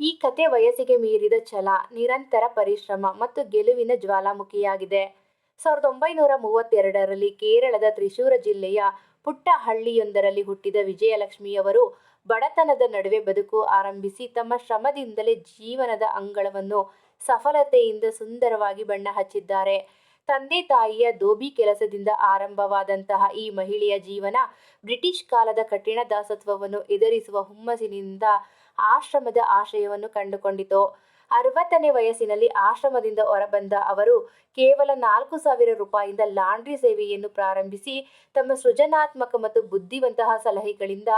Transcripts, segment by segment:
ಈ ಕತೆ ವಯಸ್ಸಿಗೆ ಮೀರಿದ ಛಲ, ನಿರಂತರ ಪರಿಶ್ರಮ ಮತ್ತು ಗೆಲುವಿನ ಜ್ವಾಲಾಮುಖಿಯಾಗಿದೆ. ಸಾವಿರದ ಒಂಬೈನೂರ ಮೂವತ್ತೆರಡರಲ್ಲಿ ಕೇರಳದ ತ್ರಿಶೂರ ಜಿಲ್ಲೆಯ ಪುಟ್ಟ ಹಳ್ಳಿಯೊಂದರಲ್ಲಿ ಹುಟ್ಟಿದ ವಿಜಯಲಕ್ಷ್ಮಿಯವರು ಬಡತನದ ನಡುವೆ ಬದುಕು ಆರಂಭಿಸಿ ತಮ್ಮ ಶ್ರಮದಿಂದಲೇ ಜೀವನದ ಅಂಗಳವನ್ನು ಸಫಲತೆಯಿಂದ ಸುಂದರವಾಗಿ ಬಣ್ಣ ಹಚ್ಚಿದ್ದಾರೆ. ತಂದೆ-ತಾಯಿಯ ದೋಬಿ ಕೆಲಸದಿಂದ ಆರಂಭವಾದಂತಹ ಈ ಮಹಿಳೆಯ ಜೀವನ ಬ್ರಿಟಿಷ್ ಕಾಲದ ಕಠಿಣ ದಾಸತ್ವವನ್ನು ಎದುರಿಸುವ ಹುಮ್ಮಸ್ಸಿನಿಂದ ಆಶ್ರಮದ ಆಶ್ರಯವನ್ನು ಕಂಡುಕೊಂಡಿತು. ಅರವತ್ತನೇ ವಯಸ್ಸಿನಲ್ಲಿ ಆಶ್ರಮದಿಂದ ಹೊರಬಂದ ಅವರು ಕೇವಲ ನಾಲ್ಕು ಸಾವಿರ ರೂಪಾಯಿಯಿಂದ ಲಾಂಡ್ರಿ ಸೇವೆಯನ್ನು ಪ್ರಾರಂಭಿಸಿ ತಮ್ಮ ಸೃಜನಾತ್ಮಕ ಮತ್ತು ಬುದ್ಧಿವಂತಹ ಸಲಹೆಗಳಿಂದ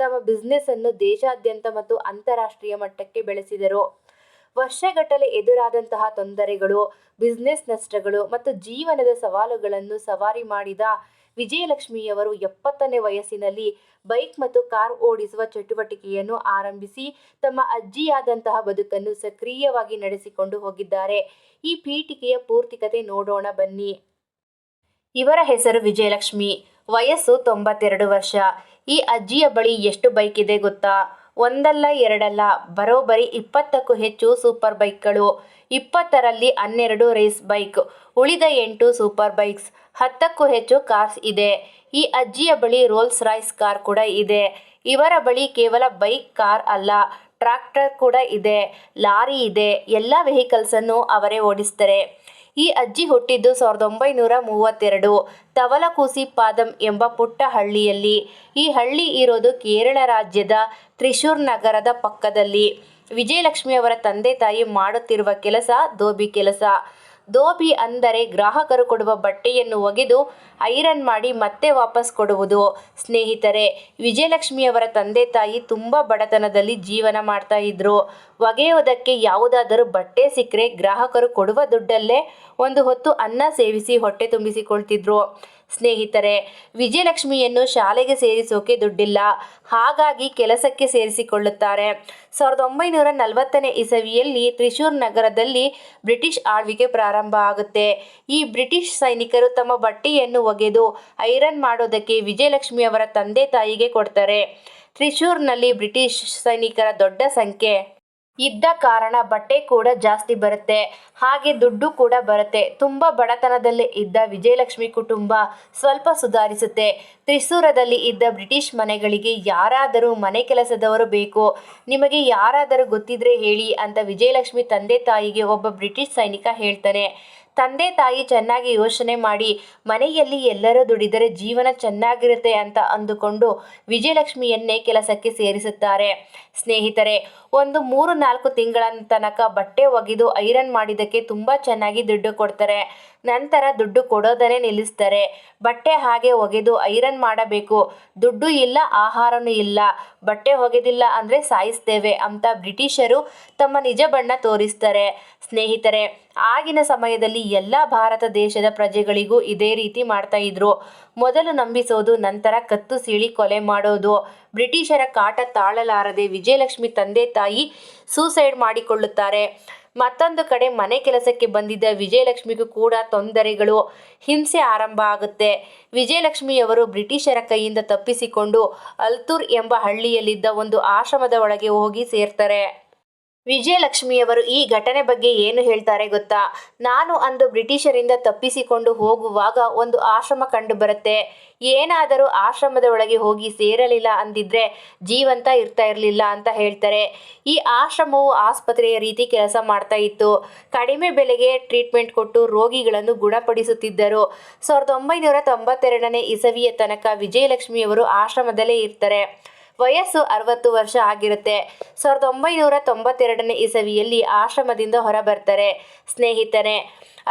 ತಮ್ಮ ಬಿಸ್ನೆಸ್ ಅನ್ನು ದೇಶಾದ್ಯಂತ ಮತ್ತು ಅಂತಾರಾಷ್ಟ್ರೀಯ ಮಟ್ಟಕ್ಕೆ ಬೆಳೆಸಿದರು. ವರ್ಷಗಟ್ಟಲೆ ಎದುರಾದಂತಹ ತೊಂದರೆಗಳು, ಬಿಸ್ನೆಸ್ ನಷ್ಟಗಳು ಮತ್ತು ಜೀವನದ ಸವಾಲುಗಳನ್ನು ಸವಾರಿ ಮಾಡಿದ ವಿಜಯಲಕ್ಷ್ಮಿಯವರು ಎಪ್ಪತ್ತನೇ ವಯಸ್ಸಿನಲ್ಲಿ ಬೈಕ್ ಮತ್ತು ಕಾರ್ ಓಡಿಸುವ ಚಟುವಟಿಕೆಯನ್ನು ಆರಂಭಿಸಿ ತಮ್ಮ ಅಜ್ಜಿಯಾದಂತಹ ಬದುಕನ್ನು ಸಕ್ರಿಯವಾಗಿ ನಡೆಸಿಕೊಂಡು ಹೋಗಿದ್ದಾರೆ. ಈ ಪೀಠಿಕೆಯ ಪೂರ್ತಿಕತೆ ನೋಡೋಣ ಬನ್ನಿ. ಇವರ ಹೆಸರು ವಿಜಯಲಕ್ಷ್ಮಿ. ವಯಸ್ಸು ತೊಂಬತ್ತೆರಡು ವರ್ಷ. ಈ ಅಜ್ಜಿಯ ಬಳಿ ಎಷ್ಟು ಬೈಕ್ ಇದೆ ಗೊತ್ತಾ? ಒಂದಲ್ಲ ಎರಡಲ್ಲ ಬರೋಬ್ಬರಿ ಇಪ್ಪತ್ತಕ್ಕೂ ಹೆಚ್ಚು ಸೂಪರ್ ಬೈಕ್ಗಳು. ಇಪ್ಪತ್ತರಲ್ಲಿ ಹನ್ನೆರಡು ರೇಸ್ ಬೈಕ್, ಉಳಿದ ಎಂಟು ಸೂಪರ್ ಬೈಕ್ಸ್, ಹತ್ತಕ್ಕೂ ಹೆಚ್ಚು ಕಾರ್ಸ್ ಇದೆ. ಈ ಅಜ್ಜಿಯ ಬಳಿ ರೋಲ್ಸ್ ರಾಯ್ಸ್ ಕಾರ್ ಕೂಡ ಇದೆ. ಇವರ ಬಳಿ ಕೇವಲ ಬೈಕ್, ಕಾರ್ ಅಲ್ಲ ಟ್ರ್ಯಾಕ್ಟರ್ ಕೂಡ ಇದೆ, ಲಾರಿ ಇದೆ. ಎಲ್ಲ ವೆಹಿಕಲ್ಸನ್ನು ಅವರೇ ಓಡಿಸ್ತಾರೆ. ಈ ಅಜ್ಜಿ ಹುಟ್ಟಿದ್ದು ಸಾವಿರದ ಒಂಬೈನೂರ ಮೂವತ್ತೆರಡು ತವಲಕೂಸಿ ಪಾದಂ ಎಂಬ ಪುಟ್ಟ ಹಳ್ಳಿಯಲ್ಲಿ. ಈ ಹಳ್ಳಿ ಇರೋದು ಕೇರಳ ರಾಜ್ಯದ ತ್ರಿಶೂರ್ ನಗರದ ಪಕ್ಕದಲ್ಲಿ. ವಿಜಯಲಕ್ಷ್ಮಿಯವರ ತಂದೆ-ತಾಯಿ ಮಾಡುತ್ತಿರುವ ಕೆಲಸ ದೋಬಿ ಕೆಲಸ. ಧೋಬಿ ಅಂದರೆ ಗ್ರಾಹಕರು ಕೊಡುವ ಬಟ್ಟೆಯನ್ನು ಒಗೆದು ಐರನ್ ಮಾಡಿ ಮತ್ತೆ ವಾಪಸ್ ಕೊಡುವುದು. ಸ್ನೇಹಿತರೆ, ವಿಜಯಲಕ್ಷ್ಮಿಯವರ ತಂದೆ-ತಾಯಿ ತುಂಬ ಬಡತನದಲ್ಲಿ ಜೀವನ ಮಾಡ್ತಾ ಇದ್ರು. ಒಗೆಯೋದಕ್ಕೆ ಯಾವುದಾದರೂ ಬಟ್ಟೆ ಸಿಕ್ಕರೆ ಗ್ರಾಹಕರು ಕೊಡುವ ದುಡ್ಡಲ್ಲೇ ಒಂದು ಹೊತ್ತು ಅನ್ನ ಸೇವಿಸಿ ಹೊಟ್ಟೆ ತುಂಬಿಸಿಕೊಳ್ತಿದ್ರು. ಸ್ನೇಹಿತರೆ, ವಿಜಯಲಕ್ಷ್ಮಿಯನ್ನು ಶಾಲೆಗೆ ಸೇರಿಸೋಕೆ ದುಡ್ಡಿಲ್ಲ. ಹಾಗಾಗಿ ಕೆಲಸಕ್ಕೆ ಸೇರಿಸಿಕೊಳ್ಳುತ್ತಾರೆ. ಸಾವಿರದ ಒಂಬೈನೂರ ನಲವತ್ತನೇ ಇಸವಿಯಲ್ಲಿ ತ್ರಿಶೂರ್ ನಗರದಲ್ಲಿ ಬ್ರಿಟಿಷ್ ಆಳ್ವಿಕೆ ಪ್ರಾರಂಭ ಆಗುತ್ತೆ. ಈ ಬ್ರಿಟಿಷ್ ಸೈನಿಕರು ತಮ್ಮ ಬಟ್ಟೆಯನ್ನು ಒಗೆದು ಐರನ್ ಮಾಡೋದಕ್ಕೆ ವಿಜಯಲಕ್ಷ್ಮಿ ಅವರ ತಂದೆ-ತಾಯಿಗೆ ಕೊಡ್ತಾರೆ. ತ್ರಿಶೂರ್ನಲ್ಲಿ ಬ್ರಿಟಿಷ್ ಸೈನಿಕರ ದೊಡ್ಡ ಸಂಖ್ಯೆ ಇದ್ದ ಕಾರಣ ಬಟ್ಟೆ ಕೂಡ ಜಾಸ್ತಿ ಬರುತ್ತೆ. ಹಾಗೆ ದುಡ್ಡು ಕೂಡ ಬರುತ್ತೆ. ತುಂಬ ಬಡತನದಲ್ಲೇ ಇದ್ದ ವಿಜಯಲಕ್ಷ್ಮಿ ಕುಟುಂಬ ಸ್ವಲ್ಪ ಸುಧಾರಿಸುತ್ತೆ. ತ್ರಿಸೂರದಲ್ಲಿ ಇದ್ದ ಬ್ರಿಟಿಷ್ ಮನೆಗಳಿಗೆ ಯಾರಾದರೂ ಮನೆ ಕೆಲಸದವರು ಬೇಕು. ನಿಮಗೆ ಯಾರಾದರೂ ಗೊತ್ತಿದ್ರೆ ಹೇಳಿ ಅಂತ ವಿಜಯಲಕ್ಷ್ಮಿ ತಂದೆ-ತಾಯಿಗೆ ಒಬ್ಬ ಬ್ರಿಟಿಷ್ ಸೈನಿಕ ಹೇಳ್ತಾನೆ. ತಂದೆ-ತಾಯಿ ಚೆನ್ನಾಗಿ ಯೋಚನೆ ಮಾಡಿ ಮನೆಯಲ್ಲಿ ಎಲ್ಲರೂ ದುಡಿದರೆ ಜೀವನ ಚೆನ್ನಾಗಿರುತ್ತೆ ಅಂತ ಅಂದುಕೊಂಡು ವಿಜಯಲಕ್ಷ್ಮಿಯನ್ನೇ ಕೆಲಸಕ್ಕೆ ಸೇರಿಸುತ್ತಾರೆ. ಸ್ನೇಹಿತರೆ, ಒಂದು ಮೂರು ನಾಲ್ಕು ತಿಂಗಳ ತನಕ ಬಟ್ಟೆ ಒಗೆದು ಐರನ್ ಮಾಡಿದ್ದಕ್ಕೆ ತುಂಬ ಚೆನ್ನಾಗಿ ದುಡ್ಡು ಕೊಡ್ತಾರೆ. ನಂತರ ದುಡ್ಡು ಕೊಡೋದನ್ನೇ ನಿಲ್ಲಿಸ್ತಾರೆ. ಬಟ್ಟೆ ಹಾಗೆ ಒಗೆದು ಐರನ್ ಮಾಡಬೇಕು. ದುಡ್ಡು ಇಲ್ಲ, ಆಹಾರನೂ ಇಲ್ಲ. ಬಟ್ಟೆ ಒಗೆದಿಲ್ಲ ಅಂದರೆ ಸಾಯಿಸ್ತೇವೆ ಅಂತ ಬ್ರಿಟಿಷರು ತಮ್ಮ ನಿಜ ಬಣ್ಣ ತೋರಿಸ್ತಾರೆ. ಸ್ನೇಹಿತರೆ, ಆಗಿನ ಸಮಯದಲ್ಲಿ ಎಲ್ಲ ಭಾರತ ದೇಶದ ಪ್ರಜೆಗಳಿಗೂ ಇದೇ ರೀತಿ ಮಾಡ್ತಾ ಇದ್ರು. ಮೊದಲು ನಂಬಿಸೋದು, ನಂತರ ಕತ್ತು ಸೀಳಿ ಕೊಲೆ ಮಾಡೋದು. ಬ್ರಿಟಿಷರ ಕಾಟ ತಾಳಲಾರದೆ ವಿಜಯಲಕ್ಷ್ಮಿ ತಂದೆ-ತಾಯಿ ಸೂಸೈಡ್ ಮಾಡಿಕೊಳ್ಳುತ್ತಾರೆ. ಮತ್ತೊಂದು ಕಡೆ ಮನೆ ಕೆಲಸಕ್ಕೆ ಬಂದಿದ್ದ ವಿಜಯಲಕ್ಷ್ಮಿಗೂ ಕೂಡ ತೊಂದರೆಗಳು, ಹಿಂಸೆ ಆರಂಭ ಆಗುತ್ತೆ. ವಿಜಯಲಕ್ಷ್ಮಿಯವರು ಬ್ರಿಟಿಷರ ಕೈಯಿಂದ ತಪ್ಪಿಸಿಕೊಂಡು ಅಲ್ತೂರ್ ಎಂಬ ಹಳ್ಳಿಯಲ್ಲಿದ್ದ ಒಂದು ಆಶ್ರಮದ ಒಳಗೆ ಹೋಗಿ ಸೇರ್ತಾರೆ. ವಿಜಯಲಕ್ಷ್ಮಿಯವರು ಈ ಘಟನೆ ಬಗ್ಗೆ ಏನು ಹೇಳ್ತಾರೆ ಗೊತ್ತಾ? ನಾನು ಅಂದು ಬ್ರಿಟಿಷರಿಂದ ತಪ್ಪಿಸಿಕೊಂಡು ಹೋಗುವಾಗ ಒಂದು ಆಶ್ರಮ ಕಂಡು ಬರುತ್ತೆ ಏನಾದರೂ ಆಶ್ರಮದ ಒಳಗೆ ಹೋಗಿ ಸೇರಲಿಲ್ಲ ಅಂದಿದ್ರೆ ಜೀವಂತ ಇರ್ತಾ ಇರಲಿಲ್ಲ ಅಂತ ಹೇಳ್ತಾರೆ. ಈ ಆಶ್ರಮವು ಆಸ್ಪತ್ರೆಯ ರೀತಿ ಕೆಲಸ ಮಾಡ್ತಾ ಇತ್ತು. ಕಡಿಮೆ ಬೆಲೆಗೆ ಟ್ರೀಟ್ಮೆಂಟ್ ಕೊಟ್ಟು ರೋಗಿಗಳನ್ನು ಗುಣಪಡಿಸುತ್ತಿದ್ದರು. ಸಾವಿರದ ಒಂಬೈನೂರ ತೊಂಬತ್ತೆರಡನೇ ಇಸವಿಯ ತನಕ ವಿಜಯಲಕ್ಷ್ಮಿಯವರು ಆಶ್ರಮದಲ್ಲೇ ಇರ್ತಾರೆ. ವಯಸ್ಸು ಅರವತ್ತು ವರ್ಷ ಆಗಿರುತ್ತೆ. ಸಾವಿರದ ಒಂಬೈನೂರ ತೊಂಬತ್ತೆರಡನೇ ಇಸವಿಯಲ್ಲಿ ಆಶ್ರಮದಿಂದ ಹೊರಬರ್ತಾರೆ. ಸ್ನೇಹಿತರೆ,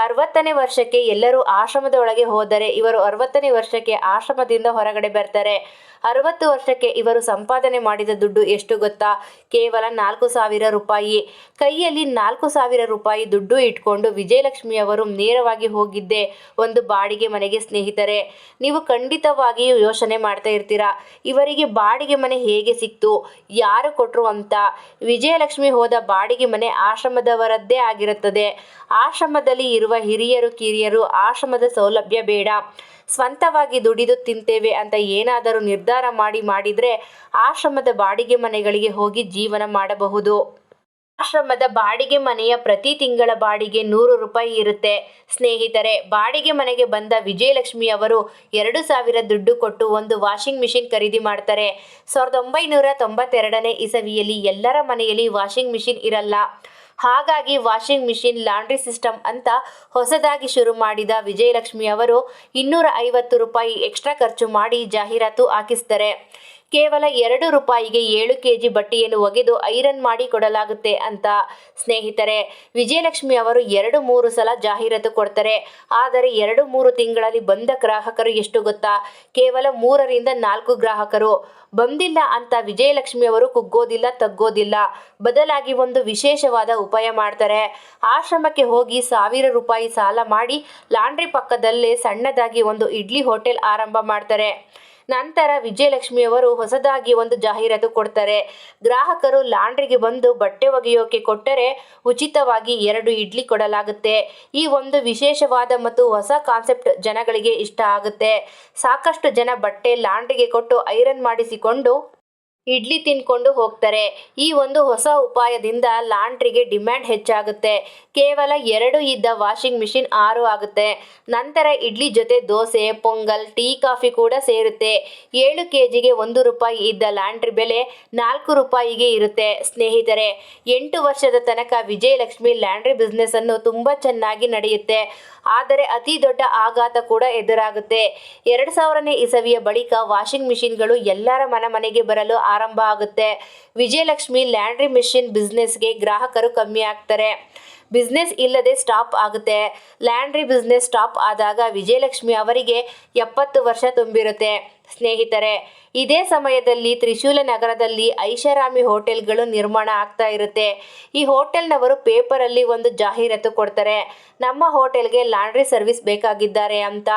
ಅರವತ್ತನೇ ವರ್ಷಕ್ಕೆ ಎಲ್ಲರೂ ಆಶ್ರಮದ ಒಳಗೆ ಹೋದರೆ ಇವರು ಅರವತ್ತನೇ ವರ್ಷಕ್ಕೆ ಆಶ್ರಮದಿಂದ ಹೊರಗಡೆ ಬರ್ತಾರೆ. ಅರವತ್ತು ವರ್ಷಕ್ಕೆ ಇವರು ಸಂಪಾದನೆ ಮಾಡಿದ ದುಡ್ಡು ಎಷ್ಟು ಗೊತ್ತಾ? ಕೇವಲ ನಾಲ್ಕು ಸಾವಿರ ರೂಪಾಯಿ. ಕೈಯಲ್ಲಿ ನಾಲ್ಕು ಸಾವಿರ ರೂಪಾಯಿ ದುಡ್ಡು ಇಟ್ಕೊಂಡು ವಿಜಯಲಕ್ಷ್ಮಿ ಅವರು ನೇರವಾಗಿ ಹೋಗಿದ್ದೆ ಒಂದು ಬಾಡಿಗೆ ಮನೆಗೆ. ಸ್ನೇಹಿತರೆ, ನೀವು ಖಂಡಿತವಾಗಿಯೂ ಯೋಚನೆ ಮಾಡ್ತಾ ಇರ್ತೀರಾ, ಇವರಿಗೆ ಬಾಡಿಗೆ ಮನೆ ಹೇಗೆ ಸಿಕ್ತು? ಯಾರು ಕೊಟ್ಟರು ಅಂತ. ವಿಜಯಲಕ್ಷ್ಮಿ ಹೋದ ಬಾಡಿಗೆ ಮನೆ ಆಶ್ರಮದವರದ್ದೇ ಆಗಿರುತ್ತದೆ. ಆಶ್ರಮದಲ್ಲಿ ಇರುವ ಹಿರಿಯರು-ಕಿರಿಯರು ಆಶ್ರಮದ ಸೌಲಭ್ಯ ಬೇಡ, ಸ್ವಂತವಾಗಿ ದುಡಿದು ತಿಂತೇವೆ ಅಂತ ಏನಾದರೂ ನಿರ್ಧಾರ ಮಾಡಿ ಮಾಡಿದ್ರೆ ಆಶ್ರಮದ ಬಾಡಿಗೆ ಮನೆಗಳಿಗೆ ಹೋಗಿ ಜೀವನ ಮಾಡಬಹುದು. ಆಶ್ರಮದ ಬಾಡಿಗೆ ಮನೆಯ ಪ್ರತಿ ತಿಂಗಳ ಬಾಡಿಗೆ ನೂರು ರೂಪಾಯಿ ಇರುತ್ತೆ. ಸ್ನೇಹಿತರೆ, ಬಾಡಿಗೆ ಮನೆಗೆ ಬಂದ ವಿಜಯಲಕ್ಷ್ಮಿ ಅವರು ಎರಡು ಸಾವಿರ ದುಡ್ಡು ಕೊಟ್ಟು ಒಂದು ವಾಷಿಂಗ್ ಮಿಷಿನ್ ಖರೀದಿ ಮಾಡ್ತಾರೆ. ಸಾವಿರದ ಒಂಬೈನೂರ ತೊಂಬತ್ತೆರಡನೇ ಇಸವಿಯಲ್ಲಿ ಎಲ್ಲರ ಮನೆಯಲ್ಲಿ ವಾಷಿಂಗ್ ಮಿಷಿನ್ ಇರಲ್ಲ. ಹಾಗಾಗಿ ವಾಷಿಂಗ್ ಮಿಷಿನ್ ಲಾಂಡ್ರಿ ಸಿಸ್ಟಮ್ ಅಂತ ಹೊಸದಾಗಿ ಶುರು ಮಾಡಿದ ವಿಜಯಲಕ್ಷ್ಮಿ ಅವರು ಇನ್ನೂರ ಐವತ್ತು ರೂಪಾಯಿ ಎಕ್ಸ್ಟ್ರಾ ಖರ್ಚು ಮಾಡಿ ಜಾಹೀರಾತು ಹಾಕಿಸ್ತಾರೆ ಕೇವಲ ಎರಡು ರೂಪಾಯಿಗೆ ಏಳು ಕೆ ಜಿ ಬಟ್ಟೆಯನ್ನು ಒಗೆದು ಐರನ್ ಮಾಡಿ ಕೊಡಲಾಗುತ್ತೆ ಅಂತ ಸ್ನೇಹಿತರೆ. ವಿಜಯಲಕ್ಷ್ಮಿ ಅವರು ಎರಡು ಮೂರು ಸಲ ಜಾಹೀರಾತು ಕೊಡ್ತಾರೆ. ಆದರೆ ಎರಡು ಮೂರು ತಿಂಗಳಲ್ಲಿ ಬಂದ ಗ್ರಾಹಕರು ಎಷ್ಟು ಗೊತ್ತಾ? ಕೇವಲ ಮೂರರಿಂದ ನಾಲ್ಕು ಗ್ರಾಹಕರು. ಬಂದಿಲ್ಲ ಅಂತ ವಿಜಯಲಕ್ಷ್ಮಿ ಅವರು ಕುಗ್ಗೋದಿಲ್ಲ, ತಗ್ಗೋದಿಲ್ಲ. ಬದಲಾಗಿ ಒಂದು ವಿಶೇಷವಾದ ಉಪಾಯ ಮಾಡ್ತಾರೆ. ಆಶ್ರಮಕ್ಕೆ ಹೋಗಿ ಸಾವಿರ ರೂಪಾಯಿ ಸಾಲ ಮಾಡಿ, ಲಾಂಡ್ರಿ ಪಕ್ಕದಲ್ಲೇ ಸಣ್ಣದಾಗಿ ಒಂದು ಇಡ್ಲಿ ಹೋಟೆಲ್ ಆರಂಭ ಮಾಡ್ತಾರೆ. ನಂತರ ವಿಜಯಲಕ್ಷ್ಮಿ ಅವರು ಹೊಸದಾಗಿ ಒಂದು ಜಾಹೀರಾತು ಕೊಡ್ತಾರೆ. ಗ್ರಾಹಕರು ಲಾಂಡ್ರಿಗೆ ಬಂದು ಬಟ್ಟೆ ಒಗೆಯೋಕೆ ಕೊಟ್ಟರೆ ಉಚಿತವಾಗಿ ಎರಡು ಇಡ್ಲಿ ಕೊಡಲಾಗುತ್ತೆ. ಈ ಒಂದು ವಿಶೇಷವಾದ ಮತ್ತು ಹೊಸ ಕಾನ್ಸೆಪ್ಟ್ ಜನಗಳಿಗೆ ಇಷ್ಟ ಆಗುತ್ತೆ. ಸಾಕಷ್ಟು ಜನ ಬಟ್ಟೆ ಲಾಂಡ್ರಿಗೆ ಕೊಟ್ಟು ಐರನ್ ಮಾಡಿಸಿಕೊಂಡು ಇಡ್ಲಿ ತಿನ್ಕೊಂಡು ಹೋಗ್ತಾರೆ. ಈ ಒಂದು ಹೊಸ ಉಪಾಯದಿಂದ ಲಾಂಡ್ರಿಗೆ ಡಿಮ್ಯಾಂಡ್ ಹೆಚ್ಚಾಗುತ್ತೆ. ಕೇವಲ ಎರಡು ಇದ್ದ ವಾಷಿಂಗ್ ಮಿಷಿನ್ ಆರು ಆಗುತ್ತೆ. ನಂತರ ಇಡ್ಲಿ ಜೊತೆ ದೋಸೆ, ಪೊಂಗಲ್, ಟೀ, ಕಾಫಿ ಕೂಡ ಸೇರುತ್ತೆ. ಏಳು ಕೆ ಜಿಗೆ ಒಂದು ರೂಪಾಯಿ ಇದ್ದ ಲಾಂಡ್ರಿ ಬೆಲೆ ನಾಲ್ಕು ರೂಪಾಯಿಗೆ ಇರುತ್ತೆ. ಸ್ನೇಹಿತರೆ, ಎಂಟು ವರ್ಷದ ತನಕ ವಿಜಯಲಕ್ಷ್ಮಿ ಲ್ಯಾಂಡ್ರಿ ಬಿಸ್ನೆಸ್ಸನ್ನು ತುಂಬ ಚೆನ್ನಾಗಿ ನಡೆಯುತ್ತೆ. ಆದರೆ ಅತಿ ದೊಡ್ಡ ಆಘಾತ ಕೂಡ ಎದುರಾಗುತ್ತೆ. ಎರಡು ಸಾವಿರನೇ ಇಸವಿಯ ಬಳಿಕ ವಾಷಿಂಗ್ ಮಿಷಿನ್ಗಳು ಎಲ್ಲರ ಮನ ಮನೆಗೆ ಬರಲು ಆರಂಭ ಆಗುತ್ತೆ. ವಿಜಯಲಕ್ಷ್ಮಿ ಲ್ಯಾಂಡ್ರಿ ಮಿಷಿನ್ ಬಿಸ್ನೆಸ್ಗೆ ಗ್ರಾಹಕರು ಕಮ್ಮಿ ಆಗ್ತಾರೆ. ಬಿಸ್ನೆಸ್ ಇಲ್ಲದೆ ಸ್ಟಾಪ್ ಆಗುತ್ತೆ. ಲ್ಯಾಂಡ್ರಿ ಬಿಸ್ನೆಸ್ ಸ್ಟಾಪ್ ಆದಾಗ ವಿಜಯಲಕ್ಷ್ಮಿ ಅವರಿಗೆ ಎಪ್ಪತ್ತು ವರ್ಷ ತುಂಬಿರುತ್ತೆ. ಸ್ನೇಹಿತರೆ, ಇದೇ ಸಮಯದಲ್ಲಿ ತ್ರಿಶೂಲ ನಗರದಲ್ಲಿ ಐಷಾರಾಮಿ ಹೋಟೆಲ್ಗಳು ನಿರ್ಮಾಣ ಆಗ್ತಾ ಇರುತ್ತೆ. ಈ ಹೋಟೆಲ್ನವರು ಪೇಪರಲ್ಲಿ ಒಂದು ಜಾಹೀರಾತು ಕೊಡ್ತಾರೆ. ನಮ್ಮ ಹೋಟೆಲ್ಗೆ ಲಾಂಡ್ರಿ ಸರ್ವಿಸ್ ಬೇಕಾಗಿದ್ದಾರೆ ಅಂತ.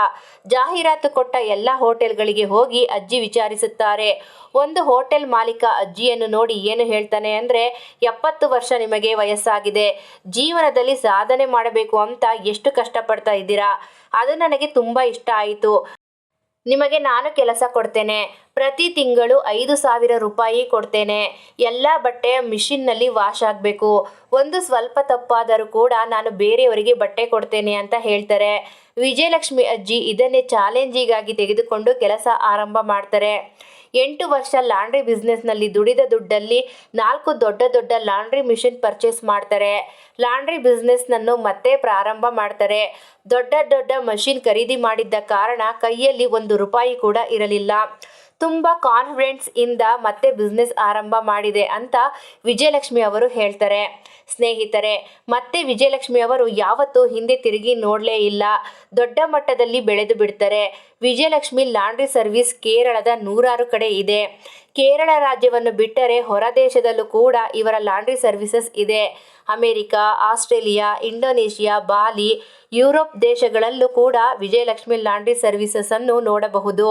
ಜಾಹೀರಾತು ಕೊಟ್ಟ ಎಲ್ಲ ಹೋಟೆಲ್ಗಳಿಗೆ ಹೋಗಿ ಅಜ್ಜಿ ವಿಚಾರಿಸುತ್ತಾರೆ. ಒಂದು ಹೋಟೆಲ್ ಮಾಲೀಕ ಅಜ್ಜಿಯನ್ನು ನೋಡಿ ಏನು ಹೇಳ್ತಾನೆ ಅಂದರೆ, ಎಪ್ಪತ್ತು ವರ್ಷ ನಿಮಗೆ ವಯಸ್ಸಾಗಿದೆ. ಜೀವನದಲ್ಲಿ ಸಾಧನೆ ಮಾಡಬೇಕು ಅಂತ ಎಷ್ಟು ಕಷ್ಟಪಡ್ತಾ ಇದ್ದೀರಾ? ಅದು ನನಗೆ ತುಂಬ ಇಷ್ಟ ಆಯಿತು. ನಿಮಗೆ ನಾನು ಕೆಲಸ ಕೊಡ್ತೇನೆ. ಪ್ರತಿ ತಿಂಗಳು ಐದು ಸಾವಿರ ರೂಪಾಯಿ ಕೊಡ್ತೇನೆ. ಎಲ್ಲ ಬಟ್ಟೆ ಮಿಷಿನ್ನಲ್ಲಿ ವಾಶ್ ಆಗಬೇಕು. ಒಂದು ಸ್ವಲ್ಪ ತಪ್ಪಾದರೂ ಕೂಡ ನಾನು ಬೇರೆಯವರಿಗೆ ಬಟ್ಟೆ ಕೊಡ್ತೇನೆ ಅಂತ ಹೇಳ್ತಾರೆ. ವಿಜಯಲಕ್ಷ್ಮಿ ಅಜ್ಜಿ ಇದನ್ನೇ ಚಾಲೆಂಜಿಗಾಗಿ ತೆಗೆದುಕೊಂಡು ಕೆಲಸ ಆರಂಭ ಮಾಡ್ತಾರೆ. ಎಂಟು ವರ್ಷ ಲಾಂಡ್ರಿ ಬಿಸ್ನೆಸ್ನಲ್ಲಿ ದುಡಿದ ದುಡ್ಡಲ್ಲಿ ನಾಲ್ಕು ದೊಡ್ಡ ದೊಡ್ಡ ಲಾಂಡ್ರಿ ಮಿಷಿನ್ ಪರ್ಚೇಸ್ ಮಾಡ್ತಾರೆ. ಲಾಂಡ್ರಿ ಬಿಸ್ನೆಸ್ನನ್ನು ಮತ್ತೆ ಪ್ರಾರಂಭ ಮಾಡ್ತಾರೆ. ದೊಡ್ಡ ದೊಡ್ಡ ಮಷಿನ್ ಖರೀದಿ ಮಾಡಿದ್ದ ಕಾರಣ ಕೈಯಲ್ಲಿ ಒಂದು ರೂಪಾಯಿ ಕೂಡ ಇರಲಿಲ್ಲ. ತುಂಬ ಕಾನ್ಫಿಡೆನ್ಸ್ ಇಂದ ಮತ್ತೆ ಬಿಸ್ನೆಸ್ ಆರಂಭ ಮಾಡಿದೆ ಅಂತ ವಿಜಯಲಕ್ಷ್ಮಿ ಅವರು ಹೇಳ್ತಾರೆ. ಸ್ನೇಹಿತರೆ, ಮತ್ತೆ ವಿಜಯಲಕ್ಷ್ಮಿ ಅವರು ಯಾವತ್ತೂ ಹಿಂದೆ ತಿರುಗಿ ನೋಡಲೇ ಇಲ್ಲ. ದೊಡ್ಡ ಮಟ್ಟದಲ್ಲಿ ಬೆಳೆದು ಬಿಡ್ತಾರೆ. ವಿಜಯಲಕ್ಷ್ಮಿ ಲಾಂಡ್ರಿ ಸರ್ವಿಸ್ ಕೇರಳದ ನೂರಾರು ಕಡೆ ಇದೆ. ಕೇರಳ ರಾಜ್ಯವನ್ನು ಬಿಟ್ಟರೆ ಹೊರದೇಶದಲ್ಲೂ ಕೂಡ ಇವರ ಲಾಂಡ್ರಿ ಸರ್ವಿಸಸ್ ಇದೆ. America, Australia, Indonesia, Bali, Europe ದೇಶಗಳಲ್ಲೂ ಕೂಡ ವಿಜಯಲಕ್ಷ್ಮಿ ಲಾಂಡ್ರಿ ಸರ್ವಿಸಸ್ಸನ್ನು ನೋಡಬಹುದು.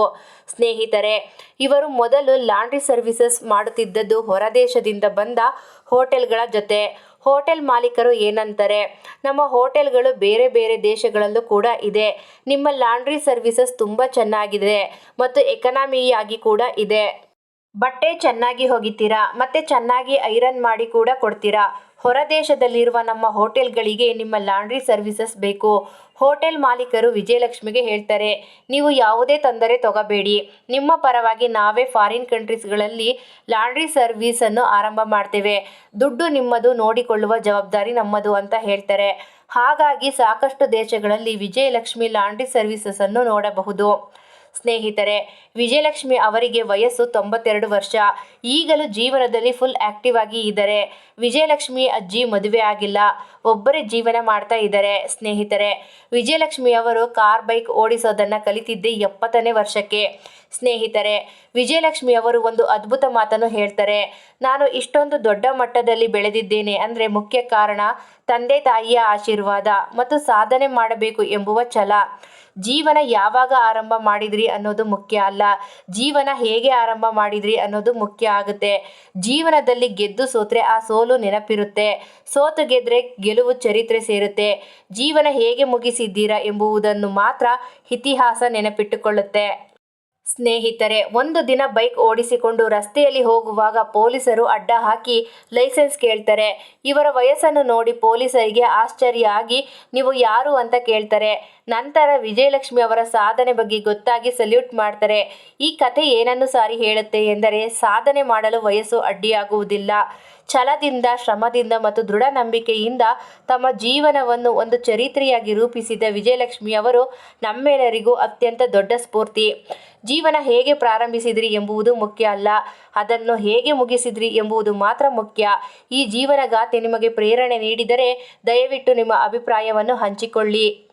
ಸ್ನೇಹಿತರೆ, ಇವರು ಮೊದಲು ಲಾಂಡ್ರಿ ಸರ್ವಿಸಸ್ ಮಾಡುತ್ತಿದ್ದದ್ದು ಹೊರದೇಶದಿಂದ ಬಂದ ಹೋಟೆಲ್ಗಳ ಜೊತೆ. ಹೋಟೆಲ್ ಮಾಲೀಕರು ಏನಂತಾರೆ? ನಮ್ಮ ಹೋಟೆಲ್ಗಳು ಬೇರೆ ಬೇರೆ ದೇಶಗಳಲ್ಲೂ ಕೂಡ ಇದೆ. ನಿಮ್ಮ ಲಾಂಡ್ರಿ ಸರ್ವಿಸಸ್ ತುಂಬ ಚೆನ್ನಾಗಿದೆ ಮತ್ತು ಎಕನಾಮಿಯಾಗಿ ಕೂಡ ಇದೆ. ಬಟ್ಟೆ ಚೆನ್ನಾಗಿ ಒಗಿತೀರಾ ಮತ್ತೆ ಚೆನ್ನಾಗಿ ಐರನ್ ಮಾಡಿ ಕೂಡ ಕೊಡ್ತೀರಾ? ಹೊರದೇಶದಲ್ಲಿರುವ ನಮ್ಮ ಹೋಟೆಲ್ಗಳಿಗೆ ನಿಮ್ಮ ಲಾಂಡ್ರಿ ಸರ್ವಿಸಸ್ ಬೇಕು. ಹೋಟೆಲ್ ಮಾಲೀಕರು ವಿಜಯಲಕ್ಷ್ಮಿಗೆ ಹೇಳ್ತಾರೆ, ನೀವು ಯಾವುದೇ ತೊಂದರೆ ತಗೋಬೇಡಿ. ನಿಮ್ಮ ಪರವಾಗಿ ನಾವೇ ಫಾರಿನ್ ಕಂಟ್ರೀಸ್ಗಳಲ್ಲಿ ಲಾಂಡ್ರಿ ಸರ್ವಿಸನ್ನು ಆರಂಭ ಮಾಡ್ತೇವೆ. ದುಡ್ಡು ನಿಮ್ಮದು ನೋಡಿಕೊಳ್ಳುವ ಜವಾಬ್ದಾರಿ ನಮ್ಮದು ಅಂತ ಹೇಳ್ತಾರೆ. ಹಾಗಾಗಿ ಸಾಕಷ್ಟು ದೇಶಗಳಲ್ಲಿ ವಿಜಯಲಕ್ಷ್ಮಿ ಲಾಂಡ್ರಿ ಸರ್ವಿಸಸನ್ನು ನೋಡಬಹುದು. ಸ್ನೇಹಿತರೆ, ವಿಜಯಲಕ್ಷ್ಮಿ ಅವರಿಗೆ ವಯಸ್ಸು ತೊಂಬತ್ತೆರಡು ವರ್ಷ. ಈಗಲೂ ಜೀವನದಲ್ಲಿ ಫುಲ್ ಆಕ್ಟಿವ್ ಆಗಿ ಇದ್ದಾರೆ. ವಿಜಯಲಕ್ಷ್ಮಿ ಅಜ್ಜಿ ಮದುವೆ ಆಗಿಲ್ಲ. ಒಬ್ಬರೇ ಜೀವನ ಮಾಡ್ತಾ ಇದ್ದಾರೆ. ಸ್ನೇಹಿತರೆ, ವಿಜಯಲಕ್ಷ್ಮಿ ಅವರು ಕಾರ್ ಬೈಕ್ ಓಡಿಸೋದನ್ನು ಕಲಿತಿದ್ದೆ ಎಪ್ಪತ್ತನೇ ವರ್ಷಕ್ಕೆ. ಸ್ನೇಹಿತರೆ, ವಿಜಯಲಕ್ಷ್ಮಿ ಅವರು ಒಂದು ಅದ್ಭುತ ಮಾತನ್ನು ಹೇಳ್ತಾರೆ. ನಾನು ಇಷ್ಟೊಂದು ದೊಡ್ಡ ಮಟ್ಟದಲ್ಲಿ ಬೆಳೆದಿದ್ದೇನೆ ಅಂದರೆ ಮುಖ್ಯ ಕಾರಣ ತಂದೆ ತಾಯಿಯ ಆಶೀರ್ವಾದ ಮತ್ತು ಸಾಧನೆ ಮಾಡಬೇಕು ಎಂಬುವ ಛಲ. ಜೀವನ ಯಾವಾಗ ಆರಂಭ ಮಾಡಿದ್ರಿ ಅನ್ನೋದು ಮುಖ್ಯ ಅಲ್ಲ. ಜೀವನ ಹೇಗೆ ಆರಂಭ ಮಾಡಿದ್ರಿ ಅನ್ನೋದು ಮುಖ್ಯ ಆಗುತ್ತೆ. ಜೀವನದಲ್ಲಿ ಗೆದ್ದು ಸೋತ್ರೆ ಆ ಸೋಲು ನೆನಪಿರುತ್ತೆ. ಸೋತು ಗೆದ್ರೆ ಗೆಲುವು ಚರಿತ್ರೆ ಸೇರುತ್ತೆ. ಜೀವನ ಹೇಗೆ ಮುಗಿಸಿದ್ದೀರಾ ಎಂಬುವುದನ್ನು ಮಾತ್ರ ಇತಿಹಾಸ ನೆನಪಿಟ್ಟುಕೊಳ್ಳುತ್ತೆ. ಸ್ನೇಹಿತರೆ, ಒಂದು ದಿನ ಬೈಕ್ ಓಡಿಸಿಕೊಂಡು ರಸ್ತೆಯಲ್ಲಿ ಹೋಗುವಾಗ ಪೊಲೀಸರು ಅಡ್ಡ ಹಾಕಿ ಲೈಸೆನ್ಸ್ ಕೇಳ್ತಾರೆ. ಇವರ ವಯಸ್ಸನ್ನು ನೋಡಿ ಪೊಲೀಸರಿಗೆ ಆಶ್ಚರ್ಯ ಆಗಿ, ನೀವು ಯಾರು ಅಂತ ಕೇಳ್ತಾರೆ. ನಂತರ ವಿಜಯಲಕ್ಷ್ಮಿ ಅವರ ಸಾಧನೆ ಬಗ್ಗೆ ಗೊತ್ತಾಗಿ ಸಲ್ಯೂಟ್ ಮಾಡ್ತಾರೆ. ಈ ಕಥೆ ಏನನ್ನು ಸಾರಿ ಹೇಳುತ್ತೆ ಎಂದರೆ, ಸಾಧನೆ ಮಾಡಲು ವಯಸ್ಸು ಅಡ್ಡಿಯಾಗುವುದಿಲ್ಲ. ಛಲದಿಂದ, ಶ್ರಮದಿಂದ ಮತ್ತು ದೃಢ ನಂಬಿಕೆಯಿಂದ ತಮ್ಮ ಜೀವನವನ್ನು ಒಂದು ಚರಿತ್ರೆಯಾಗಿ ರೂಪಿಸಿದ ವಿಜಯಲಕ್ಷ್ಮಿ ಅವರು ನಮ್ಮೆಲ್ಲರಿಗೂ ಅತ್ಯಂತ ದೊಡ್ಡ ಸ್ಫೂರ್ತಿ. ಜೀವನ ಹೇಗೆ ಪ್ರಾರಂಭಿಸಿದ್ರಿ ಎಂಬುದು ಮುಖ್ಯ ಅಲ್ಲ. ಅದನ್ನು ಹೇಗೆ ಮುಗಿಸಿದ್ರಿ ಎಂಬುದು ಮಾತ್ರ ಮುಖ್ಯ. ಈ ಜೀವನಗಾಥೆ ನಿಮಗೆ ಪ್ರೇರಣೆ ನೀಡಿದರೆ ದಯವಿಟ್ಟು ನಿಮ್ಮ ಅಭಿಪ್ರಾಯವನ್ನು ಹಂಚಿಕೊಳ್ಳಿ.